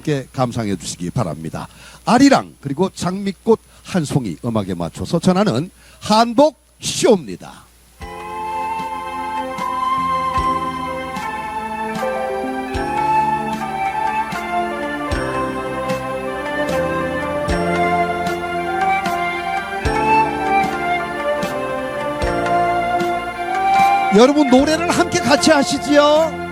함께 감상해 주시기 바랍니다. 아리랑 그리고 장미꽃 한 송이 음악에 맞춰서 전하는 한복 쇼입니다. 여러분 노래를 함께 같이 하시지요.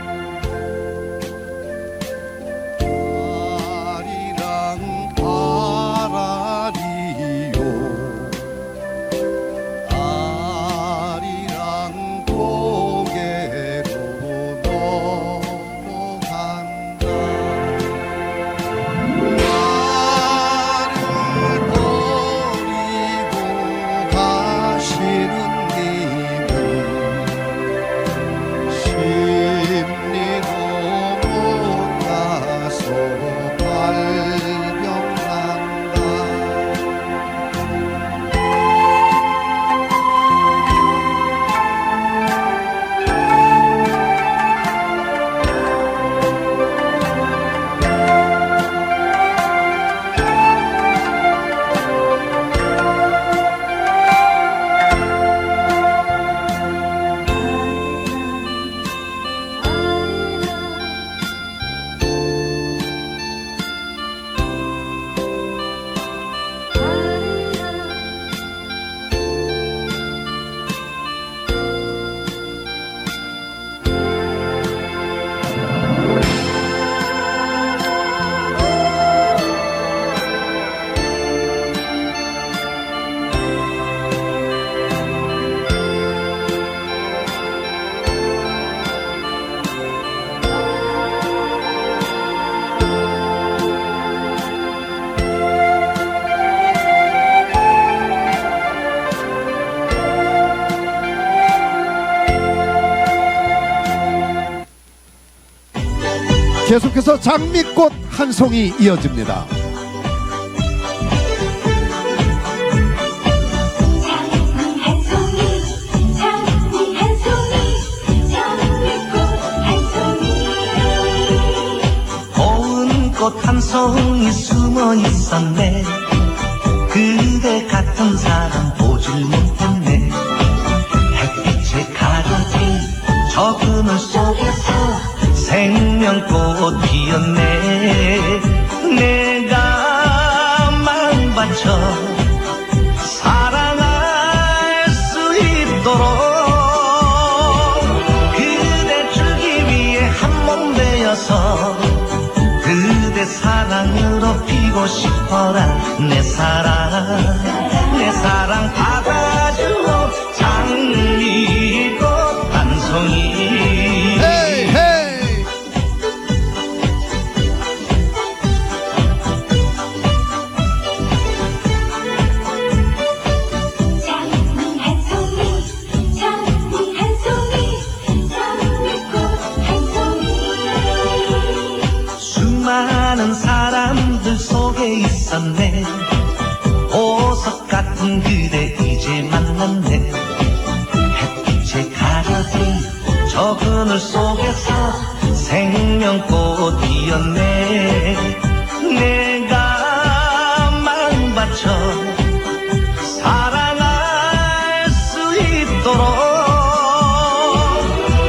계속해서 장미꽃 한 송이 이어집니다. 한 송이 숨어 있었네 그대 같은 사람 보질 못했네 햇빛에 가려진 저 그늘 속에서 생명꽃 피었네. 내가 마음 바쳐 사랑할 수 있도록 그대 주기 위해 한 몸 되어서 그대 사랑으로 피고 싶어라. 내 사랑 내 사랑 받아주고 장미꽃 한 송이 헤이 저 그늘 속에서 생명꽃 피었네. 내가 마음 바쳐 사랑할 수 있도록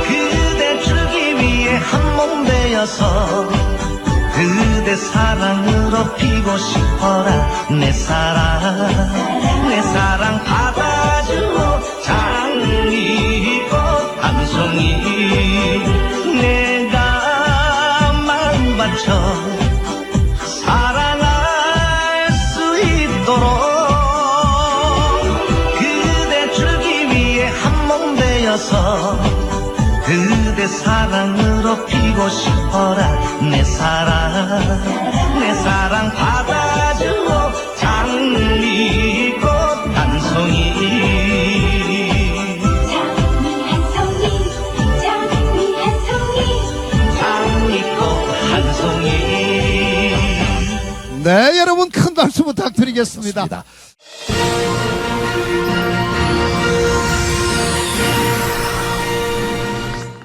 그대 주기 위해 한 몸 되어서 그대 사랑으로 피고 싶어라. 내 사랑 내 사랑 받아주고 장미 몸 되어서 그대 사랑으로 피고 싶어라. 내 사랑 내 사랑 받아주고 장미꽃 한 송이. 장미 한 송이 장미 한 송이. 장미꽃 한 송이. 네, 여러분 큰 박수 부탁드리겠습니다.